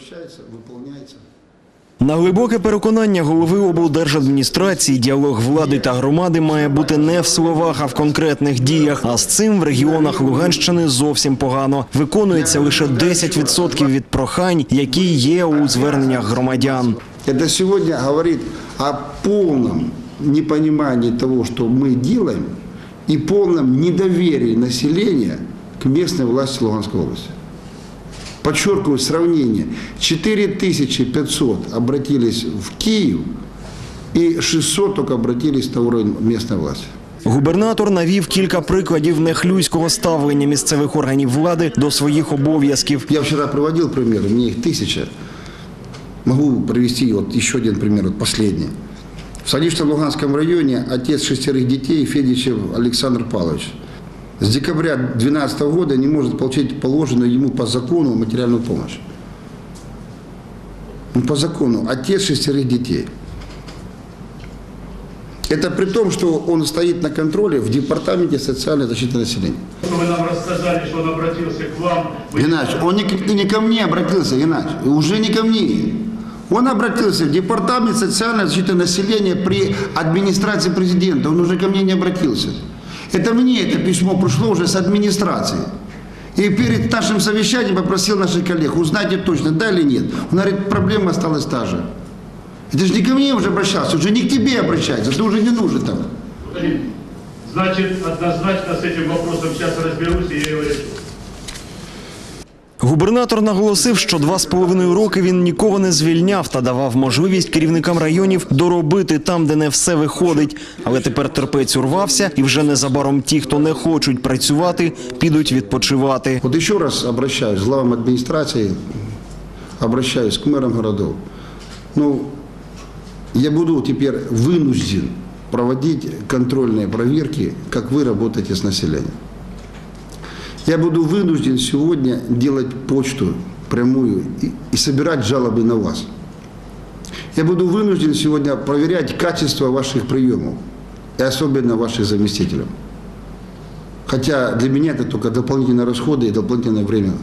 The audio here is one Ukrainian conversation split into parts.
обращается, выполняется. На глибоке переконання голови облдержадміністрації діалог влади та громади має бути не в словах, а в конкретних діях. А з цим в регіонах Луганщини зовсім погано. Виконується лише 10% від прохань, які є у зверненнях громадян. Это сегодня говорит о полном непонимании того, что мы делаем, и полном недоверии населения к местной власти Луганской области. Подчеркиваю сравнение. 4500 обратились в Киев, и 600 только обратились на уровень местной власти. Губернатор навів кілька прикладів нехлюйського ставлення місцевих органів влади до своїх обов'язків. Я вчера приводил примеры, мне их тысяча. Могу привести вот еще один пример, вот последний. В Солнечно-Луганском районе отец шестерых детей Федичев Александр Павлович с декабря 2012 года не может получить положенную ему по закону материальную помощь. Ну, по закону, отец шестерых детей. Это при том, что он стоит на контроле в Департаменте социальной защиты населения. Вы нам рассказали, что он обратился к вам. Вы Геннадьевич, он не, не ко мне обратился, Геннадьевич, уже не ко мне. Он обратился в Департамент социальной защиты населения при администрации президента. Он уже ко мне не обратился. Это мне это письмо пришло уже с администрации. И перед нашим совещанием попросил наших коллег, узнайте точно, да или нет. Он говорит, проблема осталась та же. Это же не ко мне уже обращался, уже не к тебе обращается, ты уже не нужен там. Один. Значит, однозначно с этим вопросом сейчас разберусь и я его решу. Губернатор наголосив, що два з половиною роки він нікого не звільняв та давав можливість керівникам районів доробити там, де не все виходить. Але тепер терпець урвався, і вже незабаром ті, хто не хочуть працювати, підуть відпочивати. Вот еще раз обращаюсь к главам администрации, обращаюсь к мэрам городов. Ну, я буду теперь вынужден проводить контрольные проверки, как вы работаете с населением. Я буду вынужден сегодня делать почту прямую и, и собирать жалобы на вас. Я буду вынужден сегодня проверять качество ваших приемов, и особенно ваших заместителей. Хотя для меня это только дополнительные расходы и дополнительное время.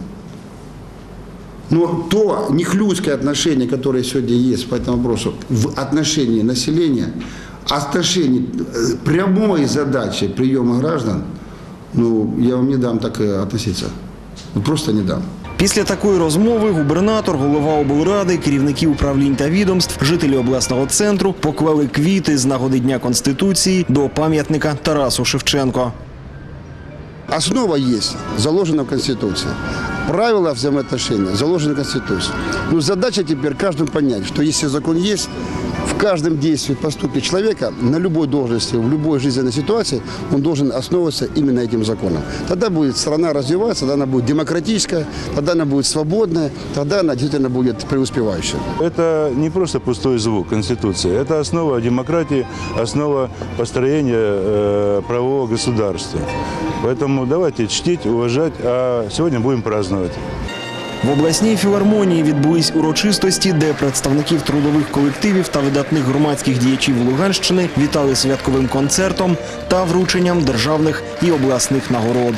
Но то нехлюйское отношение, которое сегодня есть по этому вопросу в отношении населения, отношении э, прямой задачи приема граждан, ну, я вам не дам так э, относиться. Ну, просто не дам. Після такої розмови губернатор, голова облради, керівники управлінь та відомств, жителі обласного центру поклали квіти з нагоди Дня Конституції до пам'ятника Тарасу Шевченко. Основа есть, заложена в Конституции. Правила взаимоотношений заложены в Конституции. Ну, задача теперь каждому понять, что если закон есть, в каждом действии, поступке человека на любой должности, в любой жизненной ситуации, он должен основываться именно этим законом. Тогда будет страна развиваться, тогда она будет демократическая, тогда она будет свободная, тогда она действительно будет преуспевающая. Это не просто пустой звук Конституции, это основа демократии, основа построения э, правового государства. Поэтому давайте чтить, уважать, а сегодня будем праздновать. В обласній філармонії відбулись урочистості, де представників трудових колективів та видатних громадських діячів Луганщини вітали святковим концертом та врученням державних і обласних нагород.